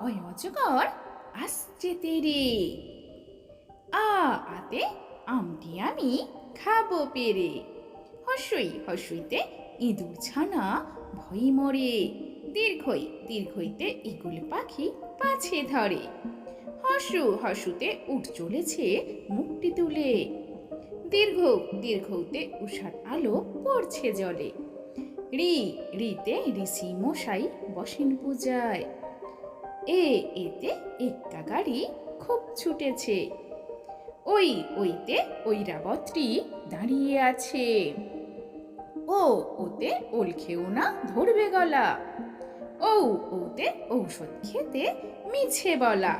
অয়জগর আসছে তেরে। আ আতে আমটি আমি খাব পেরে। হসই হসইতে ইঁদুর ছানা ভয় মরে। দীর্ঘই দীর্ঘইতে ইগুল পাখি পাছে ধরে। হসু হসুতে উঠ চলেছে মুখটি তুলে। দীর্ঘ দীর্ঘতে উষার আলো পড়ছে জলে। রি রিতে ঋষি মশাই বসেন পূজায়। এ এতে একটা গাড়ি খুব ছুটেছে। ওই ওইতে ঐরাবতী দাঁড়িয়ে আছে। ও ওতে ওল খেও না ধরবে গলা। ও ওতে ঔষধ খেতে মিছে বলা।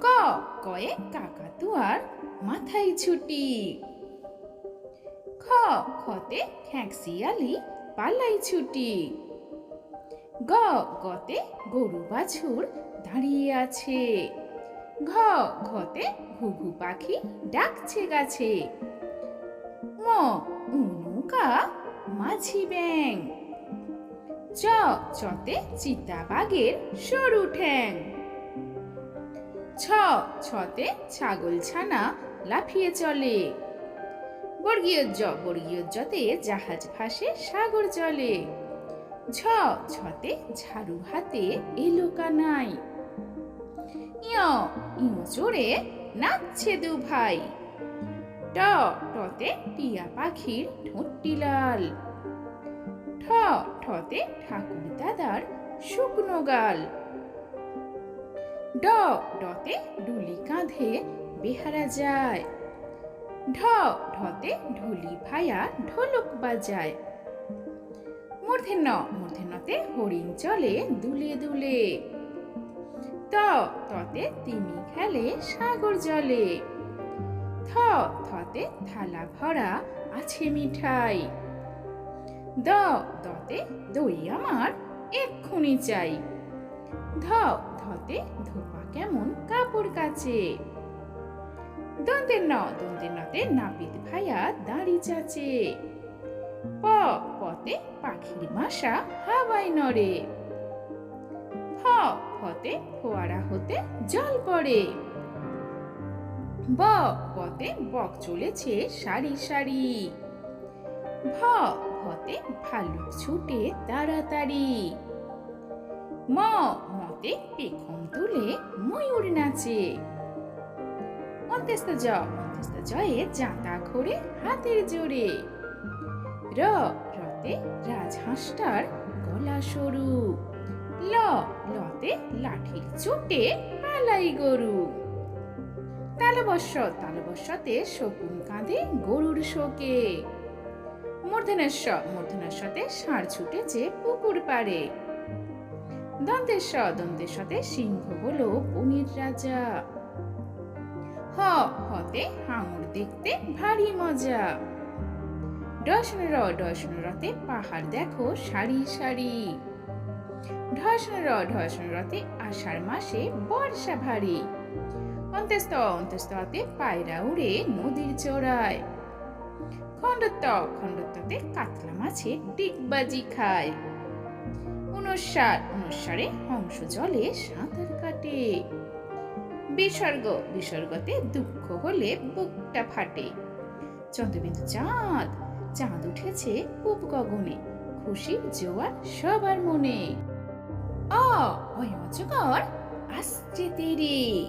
ক কয়ে কাকাতুয়ার মাথায় ছুটি। খ খতে খ্যাঁকশিয়ালি পালাই ছুটি। গ গতে গরু বাছুর দাঁড়িয়ে আছে। ঘ ঘতে ঘুঘু পাখি ডাকছে গাছে। ম উনুকা মাঝি ব্যাং চ চতে চিতাবাগের সরু ঠ্যাং। ছ ছতে ছাগল ছানা লাফিয়ে চলে। বর্গীয় জ বর্গীয় জতে জাহাজ ভাসে সাগর জলে। ঝ, ছতে ঝাড়ু হাতে এলো কানাই। ইয় ইয় চড়ে নাচছে দু ভাই। ট, টতে টিয়া পাখির ঠোঁটটি লাল। ঠ, ঠতে ঠাকুর দাদার শুকনো গাল। ড, ডতে ডুলি কাঁধে বেহারা যায়। ঢ, ঢতে ঢুলি ভায়া ঢোলক বাজায়। মূর্ধন্য, মূর্ধন্যতে হরিণ চলে দুলে দুলে। ত, ততে তিমি খেলে সাগর জলে। থ, থতে থালা ভরা আছে মিঠাই। দ দতে দই আমার এক্ষুনি চাই। ধ ধতে ধোপা কেমন কাপড় কাচে। দন্তের ন দন্তের নতে নাপিত ভাইয়া দাড়ি চাচে। প পতে পাখির বাসা হাওয়ায় নড়ে। ফ ফতে ফোয়ারা হতে জল পড়ে। ব বতে বক চলেছে সারি সারি। ভ ভতে ভালুক ছুটে তাড়াতাড়ি। ম মতে পেখম তুলে ময়ূর নাচে। অন্ত্যস্ত জ অন্ত্যস্ত জয়ে জাঁতা ঘোরে হাতের জোরে। র রতে রাজহাঁসটার গলা সরু ল লতে লাঠির চোটে পালাই গরু। তালবস্য তালবস্যতে শকুন কাঁধে গরুর শোকে। মূর্ধনেশ্ব মূর্ধনেশ্বতে ষাঁড় ছুটেছে পুকুর পাড়ে। দন্তেশ্ব দন্তেশ্বতে সিংহ হলো বনের রাজা। হ হতে হাঙর দেখতে ভারী মজা। ডসন র ডসন রতে পাহাড় দেখো সারি সারি। ঢসন র ঢসন রতে আষাঢ় মাসে বর্ষা ভারী। অন্তস্থ অন্তস্থতে পায়রা উড়ে নদীর চড়ায় খণ্ডত্ব খণ্ডত্বতে কাতলা মাছে ডিগবাজি খায়। অনুসার অনুসারে হংস জলে সাঁতার কাটে। বিসর্গ বিসর্গতে দুঃখ হলে বুকটা ফাটে। চন্দ্রবিন্দু চাঁদ চাঁদ উঠেছে পূব গগনে। খুশির জোয়ার সবার মনে। অ অয়জগর আসছে তেরে।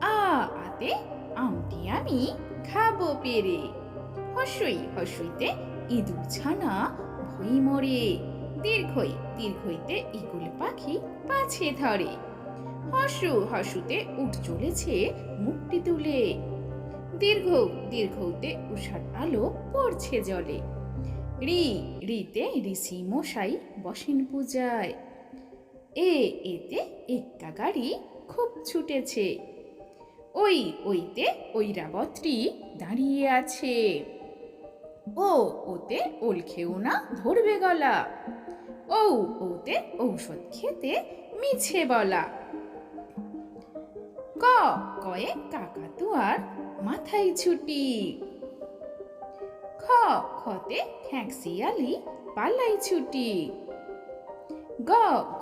আ, আতে আমটি আমি খাব পেরে। হসই হসইতে ইঁদুর ছানা ভই মরে। দীর্ঘই, দীর্ঘইতে ইগুল পাখি পাছে ধরে। হসু হসুতে উঠ চলেছে মুখটি তুলে। দীর্ঘ দীর্ঘতে উষার আলো পড়ছে জলে। রি, রিতে ঋষি মশাই বসেন পূজায়। এ, এতে এক্কা গাড়ি খুব ছুটেছে। ওই, ওইতে ঐরাবতী দাঁড়িয়ে আছে। ও, ওতে ওল খেও না ধরবে গলা। ও, ওতে ঔষধ খেতে মিছে বলা। ক, কয়ে কাকাতুয়ার মাথায় ছুটি। খ, খতে খ্যাঁকশিয়ালি পালাই ছুটি। গ,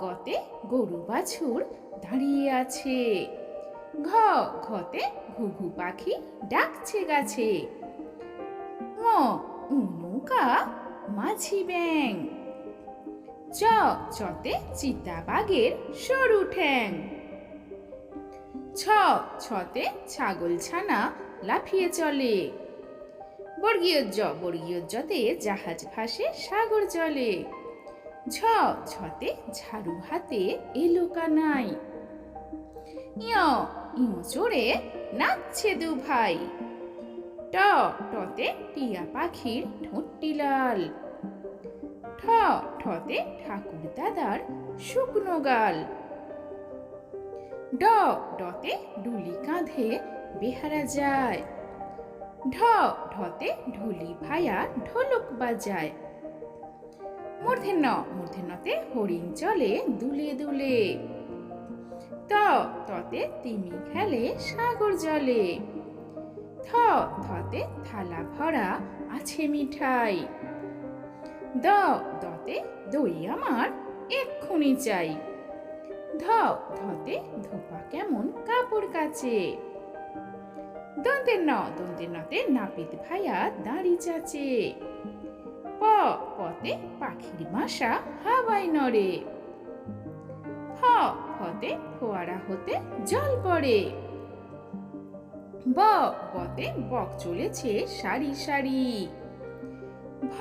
গতে গরু বাছুর দাঁড়িয়ে আছে। ঘ ঘতে ঘুঘু পাখি ডাকছে গাছে। ঙ উ নৌকা মাঝি ব্যাং চ, চতে চিতাবাগের সরু ঠ্যাং। ছ, ছতে ছাগল ছানা লাফিয়ে চলে। বর্গীয় জ, বর্গীয় জতে জাহাজ ভাসে, সাগর জলে। ঝ, ছতে ঝাড়ু হাতে এলো কানাই। ইয় ইয় চড়ে নাচছে দু ভাই ট, টতে টিয়া পাখির ঠোঁটটি লাল। ঠ, ঠতে ঠাকুর দাদার শুকনো গাল। ড ডতে ডুলি কাঁধে বেহারা যায়। ঢ ঢতে ঢুলি ভায়া ঢোলক বাজায়। মূর্ধন্য মূর্ধন্যতে হরিণ চলে দুলে দুলে। ত ততে তিমি খেলে সাগর জলে। থ থতে থালা ভরা আছে মিঠাই। দ দতে দই আমার এক্ষুনি চাই। ধ ধতে ধোপা কেমন কাপড় কাচে। দন্তের ন দন্তের নতে নাপিত ভাইয়া দাঁড়ি চাচে। প পতে পাখির বাসা হাওয়ায় নড়ে। ফ ফতে ফোয়ারা হতে জল পড়ে। ব বতে বক চলেছে সারি সারি। ভ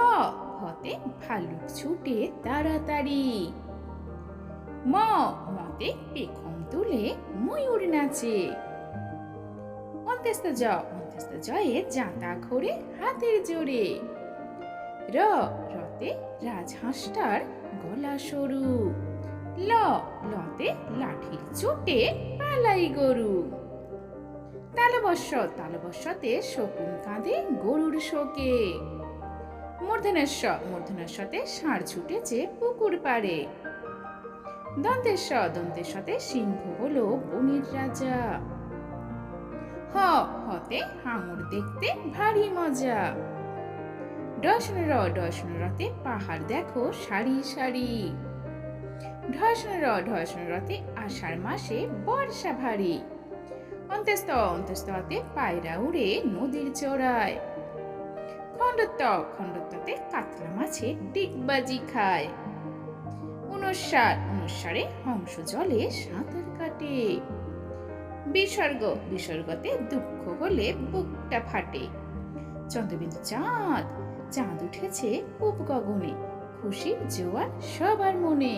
ভতে ভালুক ছুটে তাড়াতাড়ি। ম মতে পেখম তুলে ময়ূর নাচে। অন্ত্যস্ত জ অন্ত্যস্ত জয়ে জাঁতা ঘোরে হাতের জোরে। র, রতে রাজহাঁসটার গলা সরু। ল, লতে লাঠির চোটে পালাই গরু। তালবস্য তালবস্যতে শকুন কাঁধে গরুর শোকে। মূর্ধনেশ্ব মূর্ধনেশ্বতে ষাঁড় ছুটেছে পুকুর পাড়ে। দন্তেশ্ব দন্তেশ্বতে সিংহ হলো বনের রাজা। হ, হতে হাঙর দেখতে ভারী মজা। ডসন র ডসন রতে পাহাড় দেখো সারি সারি। ঢসন র ঢসন রতে আষাঢ় মাসে বর্ষা ভারী। অন্তস্ত অন্তস্ততে পায়রা উড়ে নদীর চড়ায় খণ্ডত্ব, খণ্ডত্বতে কাতলা মাছে ডিগবাজি খায়। অনুসার, অনুসারে হংস জলে সাঁতার কাটে। বিসর্গ, বিসর্গতে দুঃখ হলে বুকটা ফাটে। চন্দ্রবিন্দু চাঁদ চাঁদ উঠেছে পূব গগনে খুশির জোয়ার সবার মনে।